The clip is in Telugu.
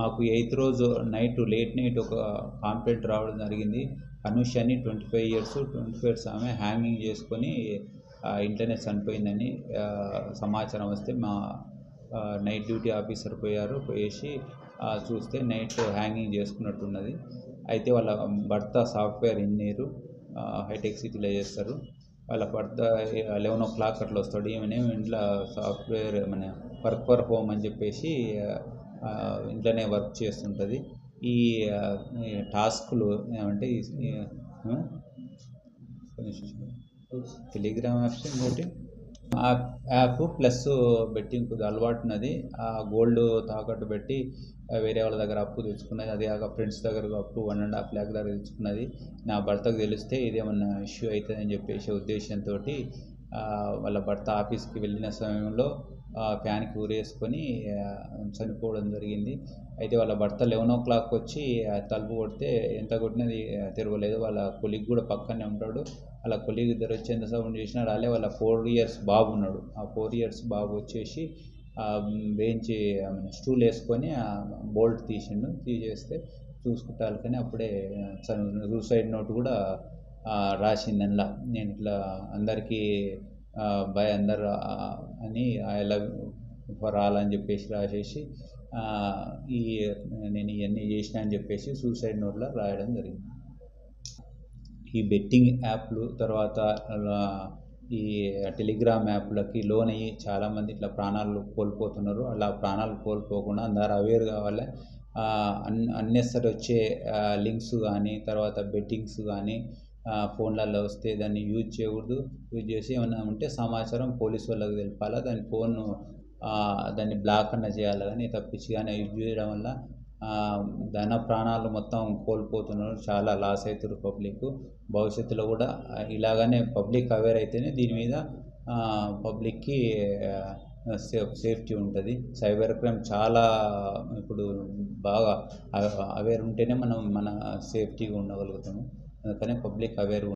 మాకు ఎయిత్ రోజు నైట్ లేట్ నైట్ ఒక కాంప్లైంట్ రావడం జరిగింది. అనుష్ అని twenty five years twenty five years ఆమె హ్యాంగింగ్ చేసుకొని ఇంట్లోనే చనిపోయిందని సమాచారం వస్తే మా నైట్ డ్యూటీ ఆఫీసర్ పోయారు. పోయేసి చూస్తే నైట్ హ్యాంగింగ్ చేసుకున్నట్టున్నది. అయితే వాళ్ళ భర్త సాఫ్ట్వేర్ ఇంజనీరు హైటెక్ సిటీలో చేస్తారు. వాళ్ళ భర్త లెవెన్ ఓ క్లాక్ అట్లా వస్తాడు. ఈమెనేమో ఇంట్లో సాఫ్ట్వేర్ మన వర్క్ ఫర్ హోమ్ అని చెప్పేసి ఇంట్లోనే వర్క్ చేస్తుంటుంది. ఈ టాస్క్లు ఏమంటే టెలిగ్రామ్ యాప్స్ ఇంకోటి. యాప్ యాప్ ప్లస్ బెట్టింగ్ కొద్దిగా అలవాటు ఉన్నది ఆ గోల్డ్ తాకట్టు పెట్టి వేరే వాళ్ళ దగ్గర అప్పు తెచ్చుకున్నది. అదే కాక ఫ్రెండ్స్ దగ్గర అప్పు వన్ అండ్ హాఫ్ ల్యాక్ దగ్గర తెచ్చుకున్నది. నా భర్తకు తెలిస్తే ఇదేమన్నా ఇష్యూ అవుతుందని చెప్పేసి ఉద్దేశంతో వాళ్ళ భర్త ఆఫీస్కి వెళ్ళిన సమయంలో ఫ్యాన్కి ఊరేసుకొని చనిపోవడం జరిగింది. అయితే వాళ్ళ భర్త లెవెన్ ఓ క్లాక్ వచ్చి తలుపు కొడితే ఎంత కొట్టినది తెరవలేదు. వాళ్ళ కొలిగ్ కూడా పక్కనే ఉంటాడు. వాళ్ళ కొలిగ్ ఇద్దరు వచ్చి ఎంత సౌండ్ చేసినా రాలే. వాళ్ళ ఫోర్ ఇయర్స్ బాబు ఉన్నాడు. ఆ ఫోర్ ఇయర్స్ బాబు వచ్చేసి బెంచి స్టూల్ వేసుకొని ఆ బోల్ట్ తీసిండు. తీసేస్తే చూసుకుంటారు కానీ అప్పుడే సూసైడ్ నోట్ కూడా రాసింది అందులో. నేను ఇట్లా అందరికీ బై అందరు అని ఐ లవ్ ఫర్ ఆల్ అని చెప్పేసి రాసేసి ఈ నేను ఇవన్నీ చేసిన అని చెప్పేసి సూసైడ్ నోట్లో రాయడం జరిగింది. ఈ బెట్టింగ్ యాప్లు తర్వాత ఈ టెలిగ్రామ్ యాప్లకి లోన్ అయ్యి చాలామంది ఇట్లా ప్రాణాలు కోల్పోతున్నారు. అలా ప్రాణాలు కోల్పోకుండా అందరు అవేర్ కావాలి. అన్ అన్నెసరి వచ్చే లింక్స్ కానీ తర్వాత బెట్టింగ్స్ కానీ ఫోన్లలో వస్తే దాన్ని యూజ్ చేయకూడదు. యూజ్ చేసి ఏమైనా ఉంటే సమాచారం పోలీస్ వాళ్ళకి తెలపాలా? దాని ఫోన్ దాన్ని బ్లాక్ అన్న చేయాలి? కానీ తప్పించి కానీ యూజ్ చేయడం వల్ల ధన ప్రాణాలు మొత్తం కోల్పోతున్నారు. చాలా లాస్ అవుతారు పబ్లిక్. భవిష్యత్తులో కూడా ఇలాగనే పబ్లిక్ అవేర్ అయితేనే దీని మీద పబ్లిక్కి సేఫ్ సేఫ్టీ ఉంటుంది. సైబర్ క్రైమ్ చాలా ఇప్పుడు బాగా అవేర్ ఉంటేనే మనం మన సేఫ్టీగా ఉండగలుగుతాము. అందుకనే పబ్లిక్ అవేర్